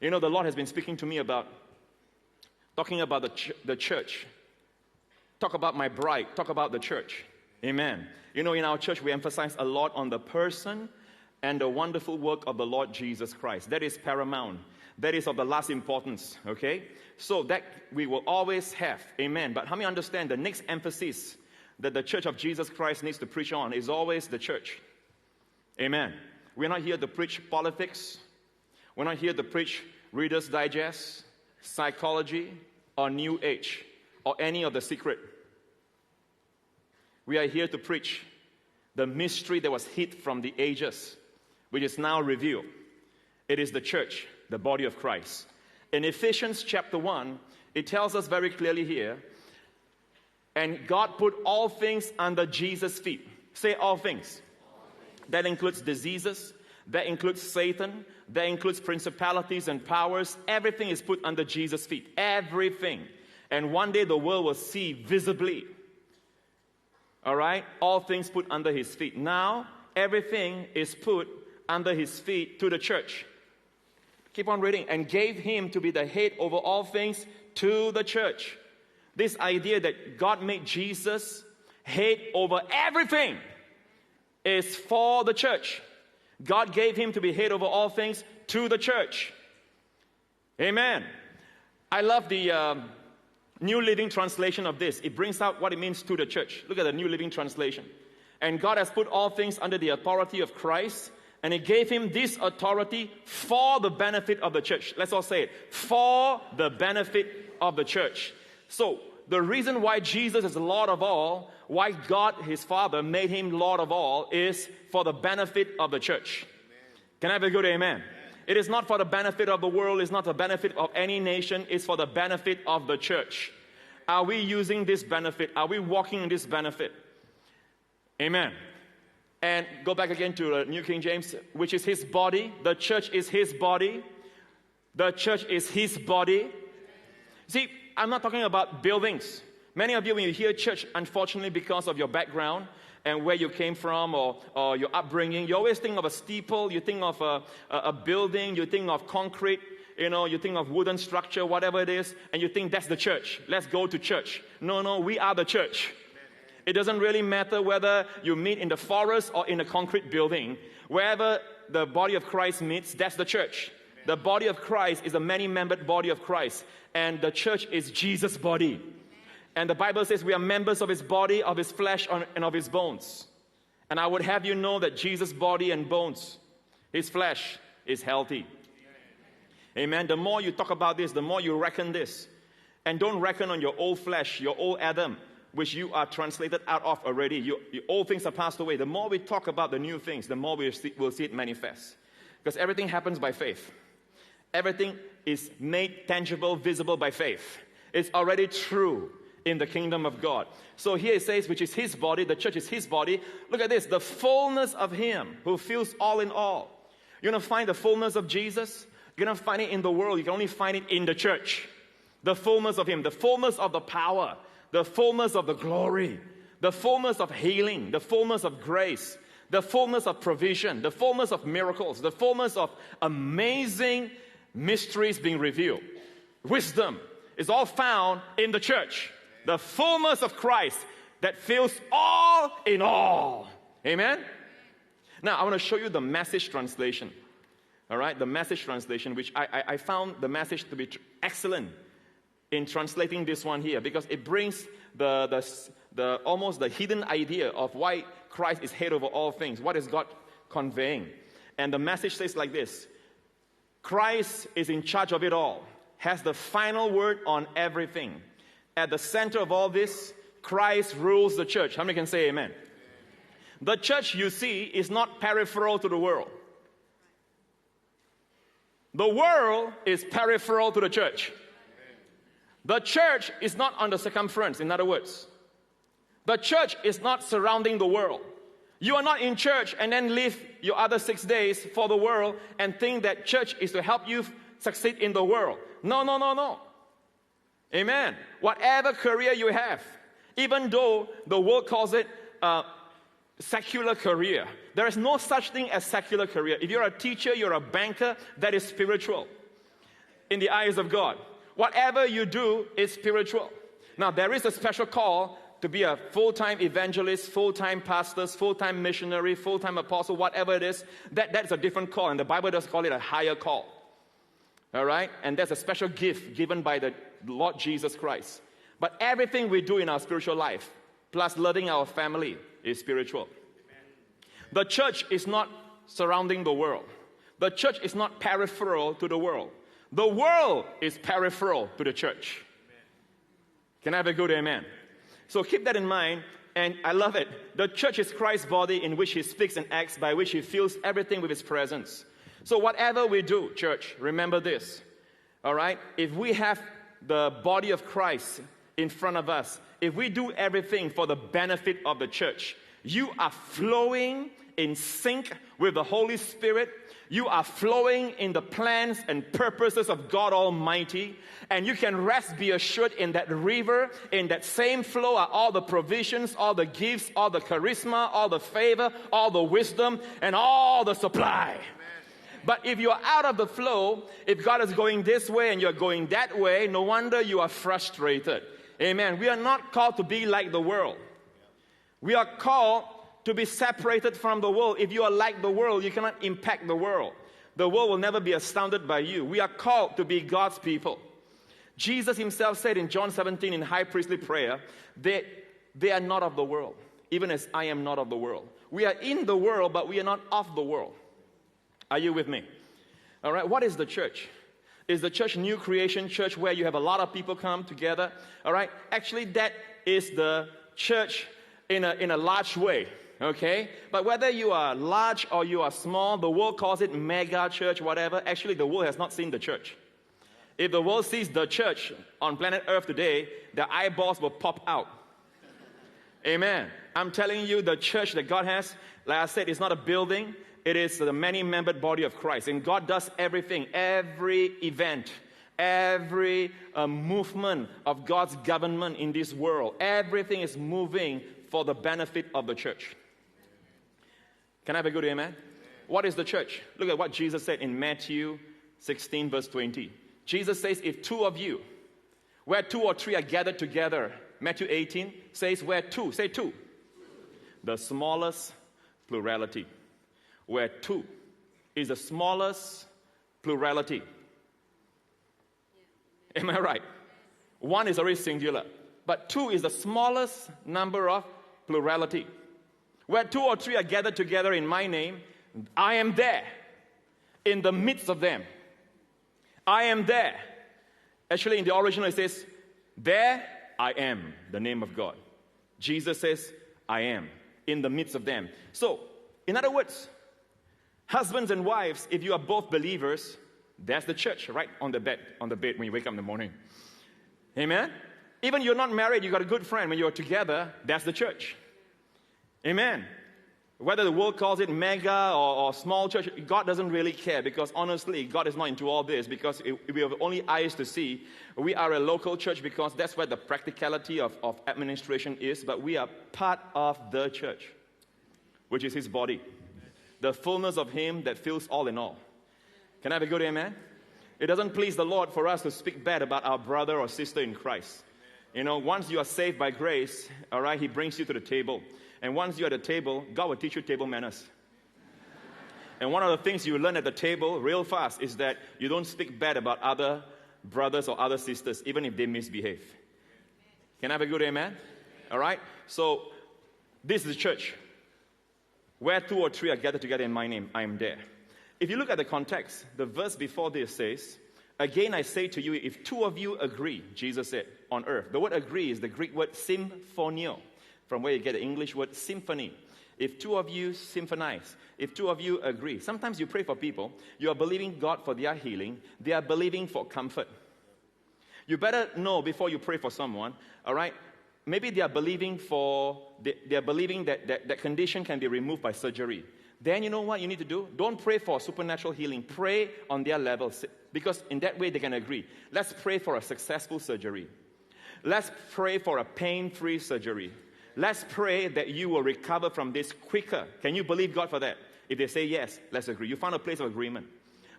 You know, the Lord has been speaking to me about talking about the, ch- the church. Talk about my bride, talk about the church. Amen. You know, in our church, we emphasize a lot on the person and the wonderful work of the Lord Jesus Christ. That is paramount. That is of the last importance, okay? So that we will always have. Amen. But how many understand the next emphasis that the church of Jesus Christ needs to preach on is always the church? Amen. We're not here to preach politics. We're not here to preach Reader's Digest, psychology, or New Age, or any of the secret. We are here to preach the mystery that was hid from the ages, which is now revealed. It is the church, the body of Christ. In Ephesians chapter 1, it tells us very clearly here, and God put all things under Jesus' feet. Say all things. That includes diseases, that includes Satan, that includes principalities and powers. Everything is put under Jesus' feet. Everything. And one day the world will see visibly. All right? All things put under his feet. Now, everything is put under his feet to the church. Keep on reading. And gave him to be the head over all things to the church. This idea that God made Jesus head over everything is for the church. God gave him to be head over all things to the church. Amen. I love the um, New Living Translation of this. It brings out what it means to the church. Look at the New Living Translation. And God has put all things under the authority of Christ, and He gave Him this authority for the benefit of the church. Let's all say it for the benefit of the church. So, the reason why Jesus is Lord of all, why God, His Father, made Him Lord of all, is for the benefit of the church. Amen. Can I have a good amen? amen? It is not for the benefit of the world, it's not the benefit of any nation, it's for the benefit of the church. Are we using this benefit? Are we walking in this benefit? Amen. And go back again to the New King James, which is his body. The church is his body. The church is his body. See, I'm not talking about buildings. Many of you, when you hear church, unfortunately, because of your background, and where you came from or, or your upbringing. You always think of a steeple, you think of a, a, building, you think of concrete, you know, you think of wooden structure, whatever it is, and you think that's the church. Let's go to church. No, no, we are the church. It doesn't really matter whether you meet in the forest or in a concrete building. Wherever the body of Christ meets, that's the church. The body of Christ is a many membered body of Christ, and the church is Jesus' body. And the Bible says we are members of his body, of his flesh, and of his bones. And I would have you know that Jesus' body and bones, his flesh, is healthy. Amen. The more you talk about this, the more you reckon this. And don't reckon on your old flesh, your old Adam, which you are translated out of already. You, old things are passed away. The more we talk about the new things, the more we see, we'll see it manifest. Because everything happens by faith. Everything is made tangible, visible by faith. It's already true in the kingdom of God. So here it says, which is his body, the church is his body. Look at this the fullness of him who fills all in all. You're going to find the fullness of Jesus. You're going to find it in the world. You can only find it in the church. The fullness of him, the fullness of the power, the fullness of the glory, the fullness of healing, the fullness of grace, the fullness of provision, the fullness of miracles, the fullness of amazing mysteries being revealed. Wisdom is all found in the church the fullness of Christ that fills all in all. Amen? Now, I want to show you the message translation. All right, the message translation, which I, I, I found the message to be tr- excellent in translating this one here because it brings the, the, the almost the hidden idea of why Christ is head over all things. What is God conveying? And the message says like this Christ is in charge of it all, has the final word on everything. At the center of all this, Christ rules the church. How many can say amen? The church you see is not peripheral to the world. The world is peripheral to the church. The church is not on the circumference, in other words. The church is not surrounding the world. You are not in church and then live your other six days for the world and think that church is to help you succeed in the world. No, no, no, no. Amen. Whatever career you have, even though the world calls it a secular career, there is no such thing as secular career. If you're a teacher, you're a banker, that is spiritual. in the eyes of God. Whatever you do is spiritual. Now, there is a special call to be a full time evangelist, full time pastor, full time missionary, full time apostle, whatever it is. That, that's a different call, and the Bible does call it a higher call. All right? And that's a special gift given by the Lord Jesus Christ. But everything we do in our spiritual life, plus loving our family, is spiritual. The church is not surrounding the world. The church is not peripheral to the world. The world is peripheral to the church. Can I have a good amen? So keep that in mind, and I love it. The church is Christ's body in which he speaks and acts, by which he fills everything with his presence. So, whatever we do, church, remember this. All right? If we have the body of Christ in front of us, if we do everything for the benefit of the church, you are flowing in sync with the Holy Spirit. You are flowing in the plans and purposes of God Almighty. And you can rest, be assured, in that river, in that same flow are all the provisions, all the gifts, all the charisma, all the favor, all the wisdom, and all the supply. But if you're out of the flow, if God is going this way and you're going that way, no wonder you are frustrated. Amen. We are not called to be like the world. We are called to be separated from the world. If you are like the world, you cannot impact the world. The world will never be astounded by you. We are called to be God's people. Jesus himself said in John 17 in high priestly prayer, that they are not of the world, even as I am not of the world. We are in the world, but we are not of the world. Are you with me? All right, what is the church? Is the church new creation church where you have a lot of people come together? All right, actually, that is the church in a, in a large way. Okay? But whether you are large or you are small, the world calls it mega church, whatever. Actually, the world has not seen the church. If the world sees the church on planet Earth today, their eyeballs will pop out. Amen. I'm telling you, the church that God has, like I said, it's not a building, it is the many membered body of Christ. And God does everything, every event, every uh, movement of God's government in this world. Everything is moving for the benefit of the church. Can I have a good amen? What is the church? Look at what Jesus said in Matthew 16, verse 20. Jesus says, If two of you, where two or three are gathered together, Matthew 18 says, Where two, say two. The smallest plurality where two is the smallest plurality. Am I right? One is already singular, but two is the smallest number of plurality. Where two or three are gathered together in my name, I am there in the midst of them. I am there. Actually, in the original, it says, There I am, the name of God. Jesus says, I am in the midst of them. So, in other words, Husbands and wives, if you are both believers, there's the church right on the bed, on the bed when you wake up in the morning. Amen. Even you're not married, you got a good friend when you're together, that's the church. Amen. Whether the world calls it mega or, or, small church, God doesn't really care because honestly, God is not into all this because if we have only eyes to see. We are a local church because that's where the practicality of, of administration is, but we are part of the church, which is His body the fullness of Him that fills all in all. Can I have a good amen? It doesn't please the Lord for us to speak bad about our brother or sister in Christ. You know, once you are saved by grace, all right, He brings you to the table. And once you're at the table, God will teach you table manners. And one of the things you learn at the table real fast is that you don't speak bad about other brothers or other sisters, even if they misbehave. Can I have a good amen? All right? So, this is the church. Where two or three are gathered together in my name, I am there. If you look at the context, the verse before this says, Again I say to you, if two of you agree, Jesus said, on earth. The word agree is the Greek word symphonio, from where you get the English word symphony. If two of you symphonize, if two of you agree, sometimes you pray for people, you are believing God for their healing, they are believing for comfort. You better know before you pray for someone, all right? maybe they are believing for they, are believing that, that that condition can be removed by surgery. Then you know what you need to do? Don't pray for supernatural healing. Pray on their level. Because in that way they can agree. Let's pray for a successful surgery. Let's pray for a pain-free surgery let's pray that you will recover from this quicker can you believe god for that if they say yes let's agree you found a place of agreement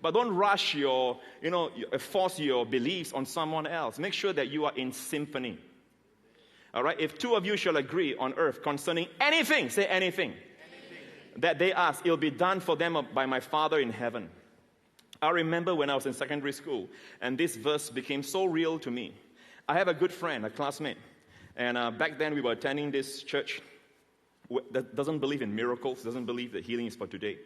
But don't rush your, you know, uh, force your beliefs on someone else. Make sure that you are in symphony. All right? If two of you shall agree on earth concerning anything, say anything, anything. that they ask, it'll be done for them by my Father in heaven. I remember when I was in secondary school, and this verse became so real to me. I have a good friend, a classmate, and uh, back then we were attending this church that doesn't believe in miracles, doesn't believe that healing is for today.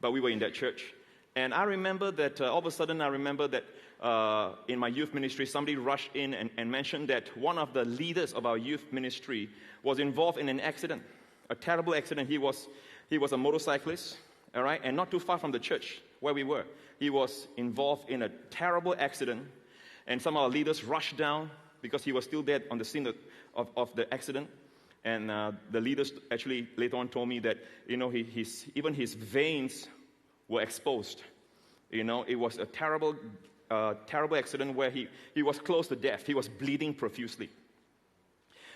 But we were in that church. And I remember that uh, all of a sudden, I remember that uh, in my youth ministry, somebody rushed in and, and mentioned that one of the leaders of our youth ministry was involved in an accident, a terrible accident. He was, he was a motorcyclist, all right, and not too far from the church where we were. He was involved in a terrible accident, and some of our leaders rushed down because he was still dead on the scene of, of, the accident. And uh, the leaders actually later on told me that, you know, he, his, even his veins were exposed. You know, it was a terrible, uh, terrible accident where he, he was close to death. He was bleeding profusely.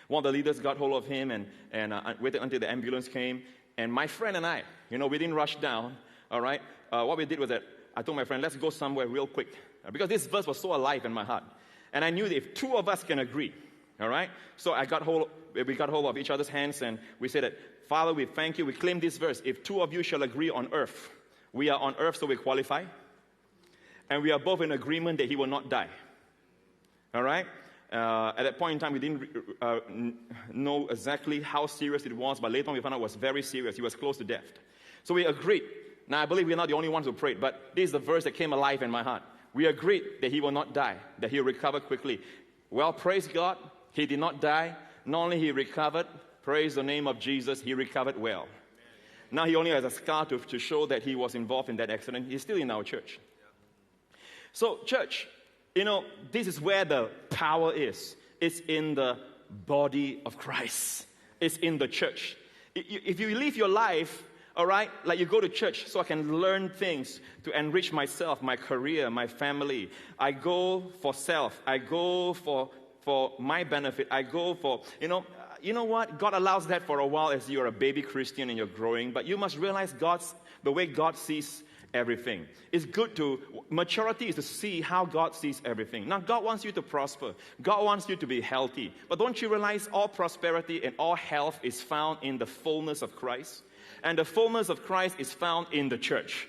One of the leaders got hold of him and, and uh, waited until the ambulance came. And my friend and I, you know, we didn't rush down, all right? Uh, what we did was that I told my friend, let's go somewhere real quick. Because this verse was so alive in my heart. And I knew that if two of us can agree, all right? So I got hold, we got hold of each other's hands and we said that, Father, we thank you. We claim this verse. If two of you shall agree on earth, we are on earth, so we qualify. And we are both in agreement that he will not die. All right? Uh, at that point in time, we didn't uh, know exactly how serious it was, but later on we found out it was very serious. He was close to death. So we agreed. Now, I believe we're not the only ones who prayed, but this is the verse that came alive in my heart. We agreed that he will not die, that he'll recover quickly. Well, praise God, he did not die. Not only he recovered, praise the name of Jesus, he recovered well. Now he only has a scar to, to show that he was involved in that accident. He's still in our church. So, church, you know, this is where the power is. It's in the body of Christ, it's in the church. If you live your life, all right, like you go to church so I can learn things to enrich myself, my career, my family. I go for self, I go for, for my benefit, I go for, you know, you know what? God allows that for a while as you're a baby Christian and you're growing, but you must realize God's the way God sees everything. It's good to maturity is to see how God sees everything. Now God wants you to prosper. God wants you to be healthy. But don't you realize all prosperity and all health is found in the fullness of Christ? And the fullness of Christ is found in the church.